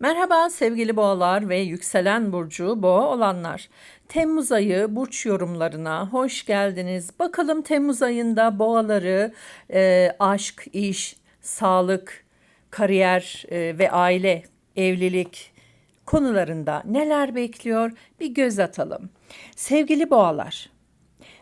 Merhaba sevgili boğalar ve yükselen burcu boğa olanlar. Temmuz ayı burç yorumlarına hoş geldiniz. Bakalım Temmuz ayında boğaları e, aşk, iş, sağlık, kariyer e, ve aile, evlilik konularında neler bekliyor bir göz atalım. Sevgili boğalar,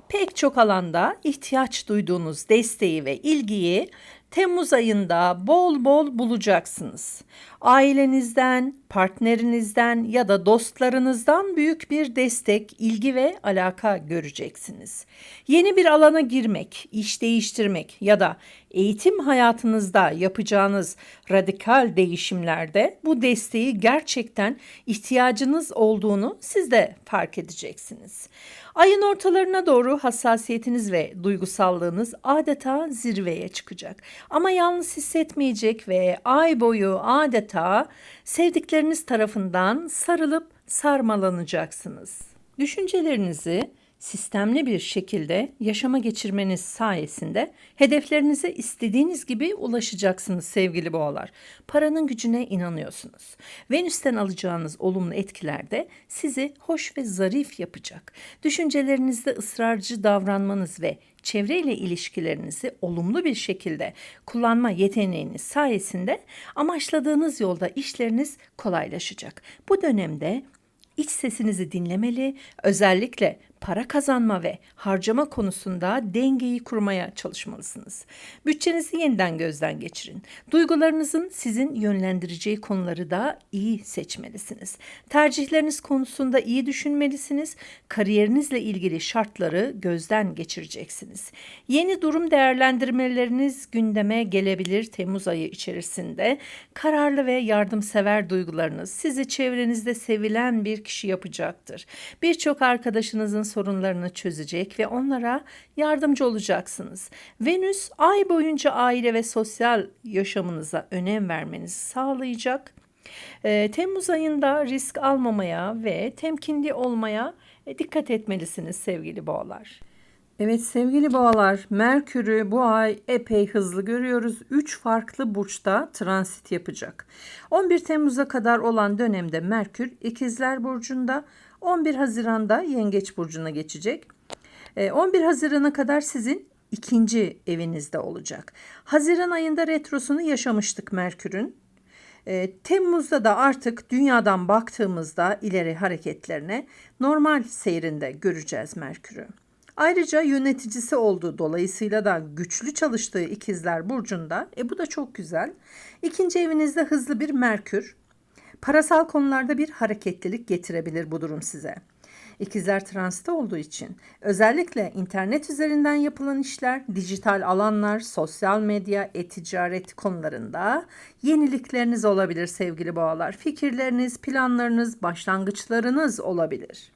pek çok alanda ihtiyaç duyduğunuz desteği ve ilgiyi Temmuz ayında bol bol bulacaksınız. Ailenizden, partnerinizden ya da dostlarınızdan büyük bir destek, ilgi ve alaka göreceksiniz. Yeni bir alana girmek, iş değiştirmek ya da eğitim hayatınızda yapacağınız radikal değişimlerde bu desteği gerçekten ihtiyacınız olduğunu siz de fark edeceksiniz. Ayın ortalarına doğru hassasiyetiniz ve duygusallığınız adeta zirveye çıkacak. Ama yalnız hissetmeyecek ve ay boyu adeta sevdikleriniz tarafından sarılıp sarmalanacaksınız. Düşüncelerinizi sistemli bir şekilde yaşama geçirmeniz sayesinde hedeflerinize istediğiniz gibi ulaşacaksınız sevgili boğalar. Paranın gücüne inanıyorsunuz. Venüs'ten alacağınız olumlu etkiler de sizi hoş ve zarif yapacak. Düşüncelerinizde ısrarcı davranmanız ve çevreyle ilişkilerinizi olumlu bir şekilde kullanma yeteneğiniz sayesinde amaçladığınız yolda işleriniz kolaylaşacak. Bu dönemde iç sesinizi dinlemeli, özellikle para kazanma ve harcama konusunda dengeyi kurmaya çalışmalısınız. Bütçenizi yeniden gözden geçirin. Duygularınızın sizin yönlendireceği konuları da iyi seçmelisiniz. Tercihleriniz konusunda iyi düşünmelisiniz. Kariyerinizle ilgili şartları gözden geçireceksiniz. Yeni durum değerlendirmeleriniz gündeme gelebilir Temmuz ayı içerisinde. Kararlı ve yardımsever duygularınız sizi çevrenizde sevilen bir kişi yapacaktır. Birçok arkadaşınızın sorunlarını çözecek ve onlara yardımcı olacaksınız. Venüs ay boyunca aile ve sosyal yaşamınıza önem vermenizi sağlayacak. Ee, Temmuz ayında risk almamaya ve temkinli olmaya e, dikkat etmelisiniz sevgili boğalar. Evet sevgili boğalar, Merkür'ü bu ay epey hızlı görüyoruz. 3 farklı burçta transit yapacak. 11 Temmuz'a kadar olan dönemde Merkür İkizler Burcu'nda, 11 Haziran'da Yengeç Burcu'na geçecek. 11 Haziran'a kadar sizin ikinci evinizde olacak. Haziran ayında retrosunu yaşamıştık Merkür'ün. Temmuz'da da artık dünyadan baktığımızda ileri hareketlerine normal seyrinde göreceğiz Merkür'ü. Ayrıca yöneticisi olduğu dolayısıyla da güçlü çalıştığı ikizler burcunda. E bu da çok güzel. İkinci evinizde hızlı bir Merkür. Parasal konularda bir hareketlilik getirebilir bu durum size. İkizler transta olduğu için özellikle internet üzerinden yapılan işler, dijital alanlar, sosyal medya, e-ticaret konularında yenilikleriniz olabilir sevgili boğalar. Fikirleriniz, planlarınız, başlangıçlarınız olabilir.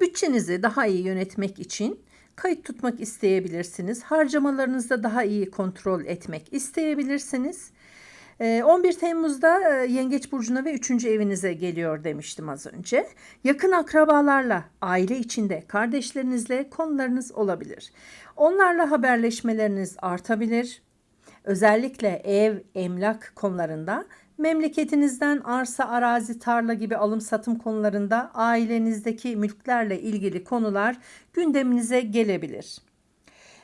Bütçenizi daha iyi yönetmek için kayıt tutmak isteyebilirsiniz. Harcamalarınızda daha iyi kontrol etmek isteyebilirsiniz. 11 ee, Temmuz'da e, Yengeç Burcu'na ve 3. evinize geliyor demiştim az önce. Yakın akrabalarla, aile içinde, kardeşlerinizle konularınız olabilir. Onlarla haberleşmeleriniz artabilir. Özellikle ev, emlak konularında Memleketinizden arsa, arazi, tarla gibi alım satım konularında ailenizdeki mülklerle ilgili konular gündeminize gelebilir.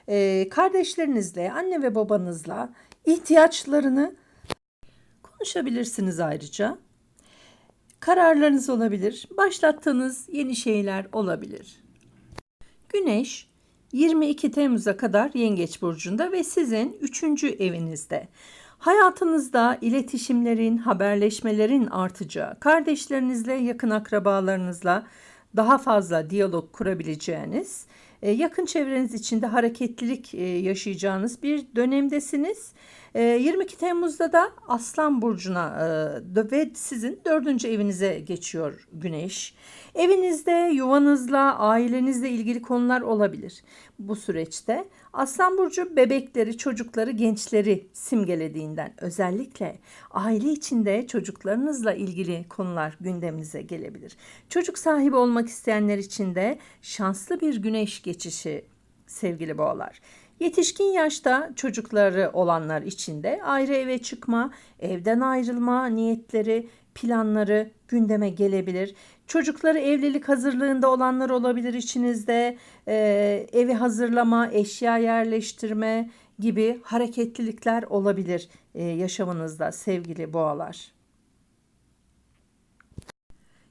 Ee, kardeşlerinizle, anne ve babanızla ihtiyaçlarını konuşabilirsiniz ayrıca. Kararlarınız olabilir, başlattığınız yeni şeyler olabilir. Güneş 22 Temmuz'a kadar Yengeç burcunda ve sizin 3. evinizde. Hayatınızda iletişimlerin, haberleşmelerin artacağı, kardeşlerinizle, yakın akrabalarınızla daha fazla diyalog kurabileceğiniz, yakın çevreniz içinde hareketlilik e, yaşayacağınız bir dönemdesiniz. 22 ee, Temmuz'da da Aslan Burcu'na e, ve sizin dördüncü evinize geçiyor Güneş. Evinizde, yuvanızla, ailenizle ilgili konular olabilir bu süreçte. Aslan Burcu bebekleri, çocukları, gençleri simgelediğinden özellikle aile içinde çocuklarınızla ilgili konular gündeminize gelebilir. Çocuk sahibi olmak isteyenler için de şanslı bir güneş geçişi sevgili boğalar. Yetişkin yaşta çocukları olanlar için de ayrı eve çıkma, evden ayrılma niyetleri, planları gündeme gelebilir. Çocukları evlilik hazırlığında olanlar olabilir içinizde. Ee, evi hazırlama, eşya yerleştirme gibi hareketlilikler olabilir e, yaşamınızda sevgili boğalar.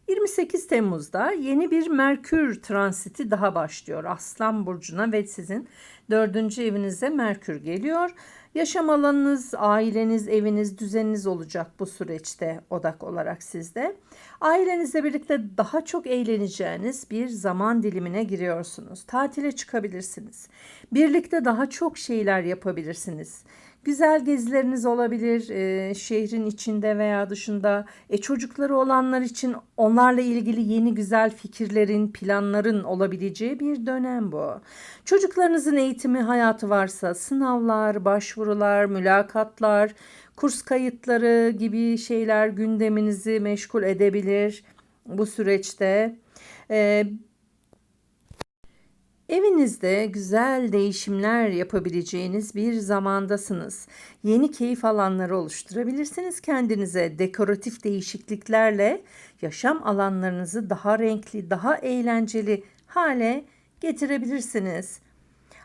28 Temmuz'da yeni bir Merkür transiti daha başlıyor Aslan Burcu'na ve sizin dördüncü evinize Merkür geliyor. Yaşam alanınız, aileniz, eviniz, düzeniniz olacak bu süreçte odak olarak sizde. Ailenizle birlikte daha çok eğleneceğiniz bir zaman dilimine giriyorsunuz. Tatile çıkabilirsiniz. Birlikte daha çok şeyler yapabilirsiniz. Güzel gezileriniz olabilir e, şehrin içinde veya dışında. E, çocukları olanlar için onlarla ilgili yeni güzel fikirlerin, planların olabileceği bir dönem bu. Çocuklarınızın eğitimi hayatı varsa sınavlar, başvurular, mülakatlar, kurs kayıtları gibi şeyler gündeminizi meşgul edebilir bu süreçte. E, Evinizde güzel değişimler yapabileceğiniz bir zamandasınız. Yeni keyif alanları oluşturabilirsiniz kendinize. Dekoratif değişikliklerle yaşam alanlarınızı daha renkli, daha eğlenceli hale getirebilirsiniz.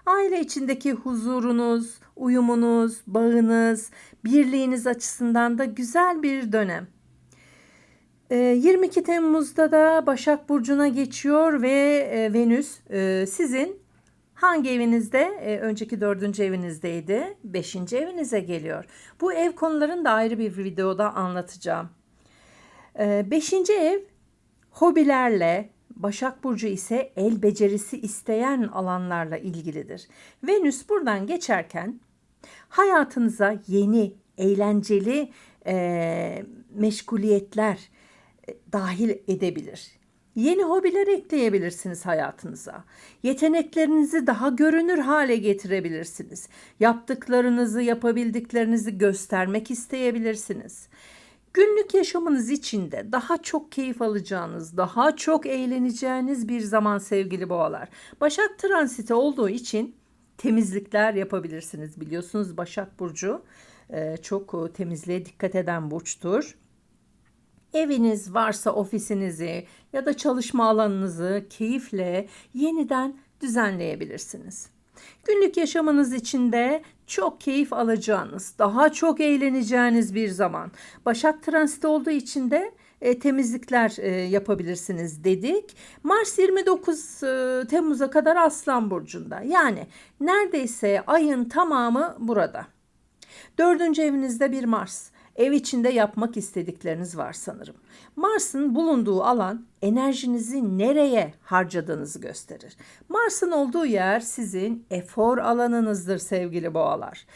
Aile içindeki huzurunuz, uyumunuz, bağınız, birliğiniz açısından da güzel bir dönem. 22 ee, Temmuz'da da Başak Burcu'na geçiyor ve e, Venüs e, sizin hangi evinizde? E, önceki dördüncü evinizdeydi. Beşinci evinize geliyor. Bu ev konularını da ayrı bir videoda anlatacağım. Beşinci ev hobilerle, Başak Burcu ise el becerisi isteyen alanlarla ilgilidir. Venüs buradan geçerken hayatınıza yeni, eğlenceli e, meşguliyetler, dahil edebilir. Yeni hobiler ekleyebilirsiniz hayatınıza. Yeteneklerinizi daha görünür hale getirebilirsiniz. Yaptıklarınızı, yapabildiklerinizi göstermek isteyebilirsiniz. Günlük yaşamınız içinde daha çok keyif alacağınız, daha çok eğleneceğiniz bir zaman sevgili boğalar. Başak transiti olduğu için temizlikler yapabilirsiniz. Biliyorsunuz Başak Burcu çok temizliğe dikkat eden burçtur. Eviniz varsa ofisinizi ya da çalışma alanınızı keyifle yeniden düzenleyebilirsiniz. Günlük yaşamınız içinde çok keyif alacağınız, daha çok eğleneceğiniz bir zaman. Başak transit olduğu için de e, temizlikler e, yapabilirsiniz dedik. Mars 29 e, Temmuz'a kadar Aslan Burcu'nda. Yani neredeyse ayın tamamı burada. Dördüncü evinizde bir Mars. Ev içinde yapmak istedikleriniz var sanırım. Mars'ın bulunduğu alan enerjinizi nereye harcadığınızı gösterir. Mars'ın olduğu yer sizin efor alanınızdır sevgili boğalar.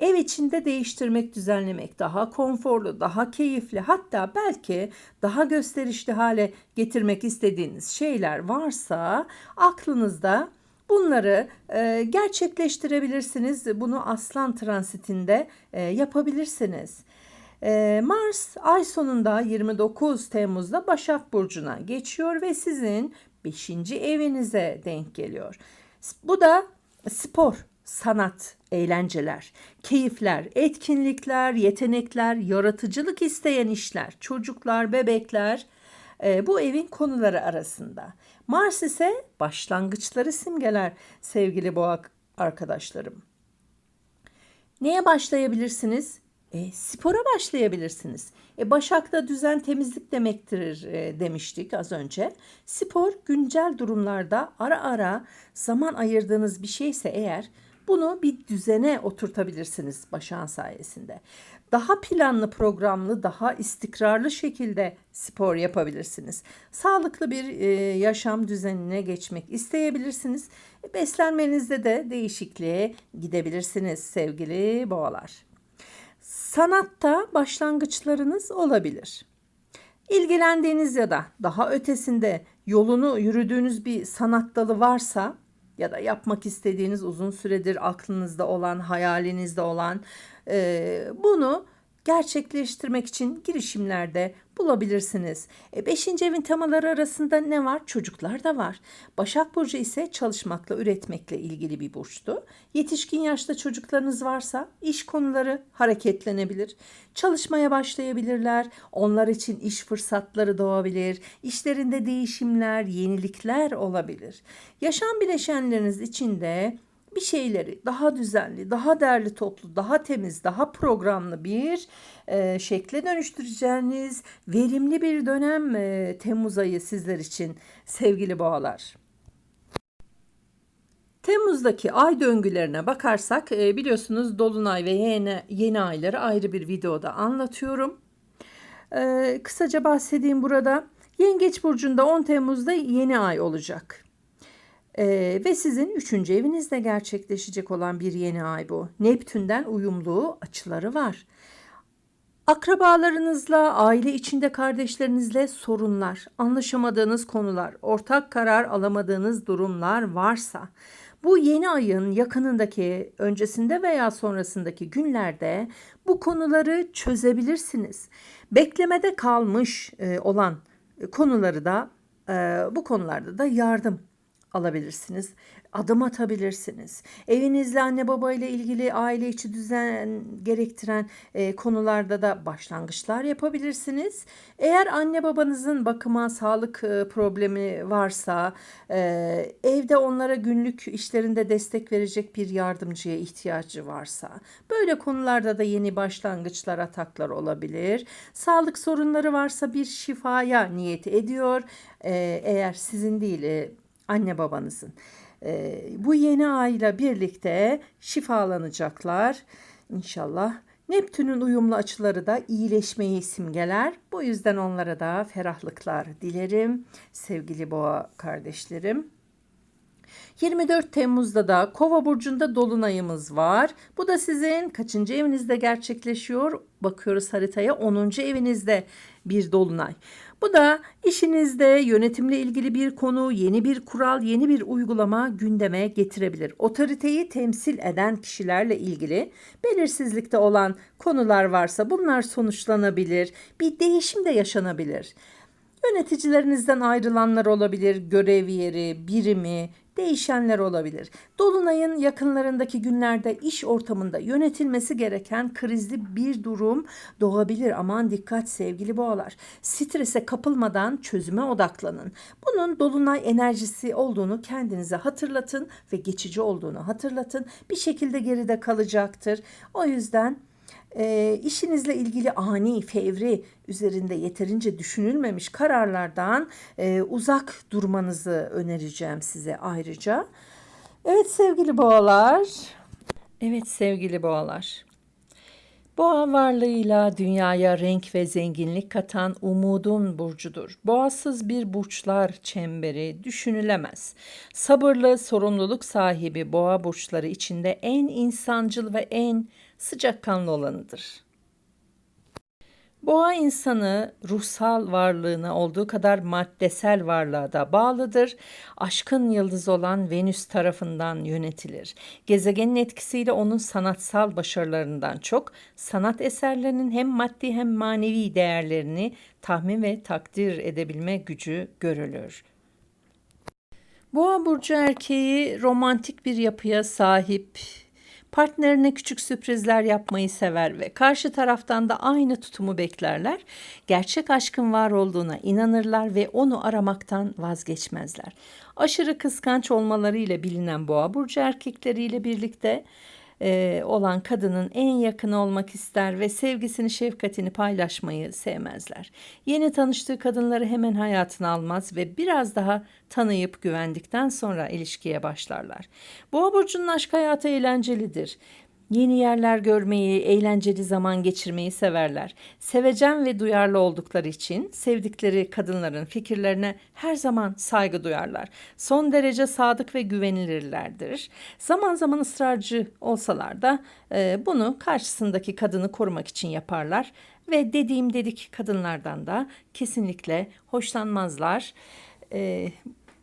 Ev içinde değiştirmek, düzenlemek daha konforlu, daha keyifli, hatta belki daha gösterişli hale getirmek istediğiniz şeyler varsa aklınızda Bunları e, gerçekleştirebilirsiniz. Bunu aslan transitinde e, yapabilirsiniz. Ee, Mars ay sonunda 29 Temmuz'da Başak Burcu'na geçiyor ve sizin 5. evinize denk geliyor. Bu da spor, sanat, eğlenceler, keyifler, etkinlikler, yetenekler, yaratıcılık isteyen işler, çocuklar, bebekler e, bu evin konuları arasında. Mars ise başlangıçları simgeler sevgili boğa arkadaşlarım. Neye başlayabilirsiniz? E, spora başlayabilirsiniz. E, Başak'ta düzen temizlik demektir e, demiştik az önce. Spor güncel durumlarda ara ara zaman ayırdığınız bir şeyse eğer bunu bir düzene oturtabilirsiniz Başak'ın sayesinde. Daha planlı, programlı, daha istikrarlı şekilde spor yapabilirsiniz. Sağlıklı bir e, yaşam düzenine geçmek isteyebilirsiniz. E, beslenmenizde de değişikliğe gidebilirsiniz sevgili boğalar. Sanatta başlangıçlarınız olabilir. İlgilendiğiniz ya da daha ötesinde yolunu yürüdüğünüz bir sanat dalı varsa ya da yapmak istediğiniz uzun süredir aklınızda olan, hayalinizde olan e, bunu gerçekleştirmek için girişimlerde bulabilirsiniz. E, beşinci evin temaları arasında ne var? Çocuklar da var. Başak Burcu ise çalışmakla, üretmekle ilgili bir burçtu. Yetişkin yaşta çocuklarınız varsa iş konuları hareketlenebilir. Çalışmaya başlayabilirler. Onlar için iş fırsatları doğabilir. İşlerinde değişimler, yenilikler olabilir. Yaşam bileşenleriniz için de bir şeyleri daha düzenli, daha değerli toplu, daha temiz, daha programlı bir e, şekle dönüştüreceğiniz verimli bir dönem e, Temmuz ayı sizler için sevgili boğalar. Temmuz'daki ay döngülerine bakarsak e, biliyorsunuz Dolunay ve yeni, yeni ayları ayrı bir videoda anlatıyorum. E, kısaca bahsedeyim burada. Yengeç Burcu'nda 10 Temmuz'da yeni ay olacak. Ee, ve sizin üçüncü evinizde gerçekleşecek olan bir yeni ay bu. Neptün'den uyumlu açıları var. Akrabalarınızla, aile içinde kardeşlerinizle sorunlar, anlaşamadığınız konular, ortak karar alamadığınız durumlar varsa bu yeni ayın yakınındaki, öncesinde veya sonrasındaki günlerde bu konuları çözebilirsiniz. Beklemede kalmış e, olan konuları da e, bu konularda da yardım alabilirsiniz. Adım atabilirsiniz. Evinizle anne baba ile ilgili aile içi düzen gerektiren e, konularda da başlangıçlar yapabilirsiniz. Eğer anne babanızın bakıma, sağlık e, problemi varsa, e, evde onlara günlük işlerinde destek verecek bir yardımcıya ihtiyacı varsa, böyle konularda da yeni başlangıçlar, ataklar olabilir. Sağlık sorunları varsa bir şifaya niyet ediyor. E, eğer sizin değil, e, anne babanızın. E, bu yeni ayla birlikte şifalanacaklar. İnşallah Neptün'ün uyumlu açıları da iyileşmeyi simgeler. Bu yüzden onlara da ferahlıklar dilerim sevgili boğa kardeşlerim. 24 Temmuz'da da Kova burcunda dolunayımız var. Bu da sizin kaçıncı evinizde gerçekleşiyor? Bakıyoruz haritaya 10. evinizde bir dolunay. Bu da işinizde yönetimle ilgili bir konu, yeni bir kural, yeni bir uygulama gündeme getirebilir. Otoriteyi temsil eden kişilerle ilgili belirsizlikte olan konular varsa bunlar sonuçlanabilir. Bir değişim de yaşanabilir. Yöneticilerinizden ayrılanlar olabilir, görev yeri, birimi, değişenler olabilir. Dolunayın yakınlarındaki günlerde iş ortamında yönetilmesi gereken krizli bir durum doğabilir. Aman dikkat sevgili boğalar. Strese kapılmadan çözüme odaklanın. Bunun dolunay enerjisi olduğunu kendinize hatırlatın ve geçici olduğunu hatırlatın. Bir şekilde geride kalacaktır. O yüzden e, işinizle ilgili ani, fevri, üzerinde yeterince düşünülmemiş kararlardan e, uzak durmanızı önereceğim size ayrıca. Evet sevgili boğalar. Evet sevgili boğalar. Boğa varlığıyla dünyaya renk ve zenginlik katan umudun burcudur. Boğasız bir burçlar çemberi düşünülemez. Sabırlı, sorumluluk sahibi boğa burçları içinde en insancıl ve en sıcakkanlı olanıdır. Boğa insanı ruhsal varlığına olduğu kadar maddesel varlığa da bağlıdır. Aşkın yıldız olan Venüs tarafından yönetilir. Gezegenin etkisiyle onun sanatsal başarılarından çok sanat eserlerinin hem maddi hem manevi değerlerini tahmin ve takdir edebilme gücü görülür. Boğa burcu erkeği romantik bir yapıya sahip, Partnerine küçük sürprizler yapmayı sever ve karşı taraftan da aynı tutumu beklerler. Gerçek aşkın var olduğuna inanırlar ve onu aramaktan vazgeçmezler. Aşırı kıskanç olmalarıyla bilinen boğa burcu erkekleriyle birlikte e, olan kadının en yakını olmak ister ve sevgisini, şefkatini paylaşmayı sevmezler. Yeni tanıştığı kadınları hemen hayatına almaz ve biraz daha tanıyıp güvendikten sonra ilişkiye başlarlar. Boğa burcunun aşk hayatı eğlencelidir. Yeni yerler görmeyi, eğlenceli zaman geçirmeyi severler. Sevecen ve duyarlı oldukları için sevdikleri kadınların fikirlerine her zaman saygı duyarlar. Son derece sadık ve güvenilirlerdir. Zaman zaman ısrarcı olsalar da e, bunu karşısındaki kadını korumak için yaparlar ve dediğim dedik kadınlardan da kesinlikle hoşlanmazlar. E,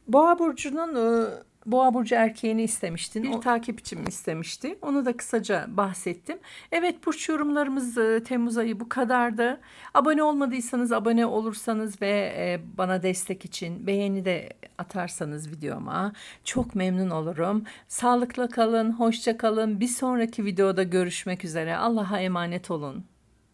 Boğa burcunun e, Boğa burcu erkeğini istemiştin. Bir takipçim istemişti. Onu da kısaca bahsettim. Evet burç yorumlarımız e, Temmuz ayı bu kadardı. Abone olmadıysanız abone olursanız ve e, bana destek için beğeni de atarsanız videoma çok memnun olurum. Sağlıkla kalın, hoşça kalın. Bir sonraki videoda görüşmek üzere. Allah'a emanet olun.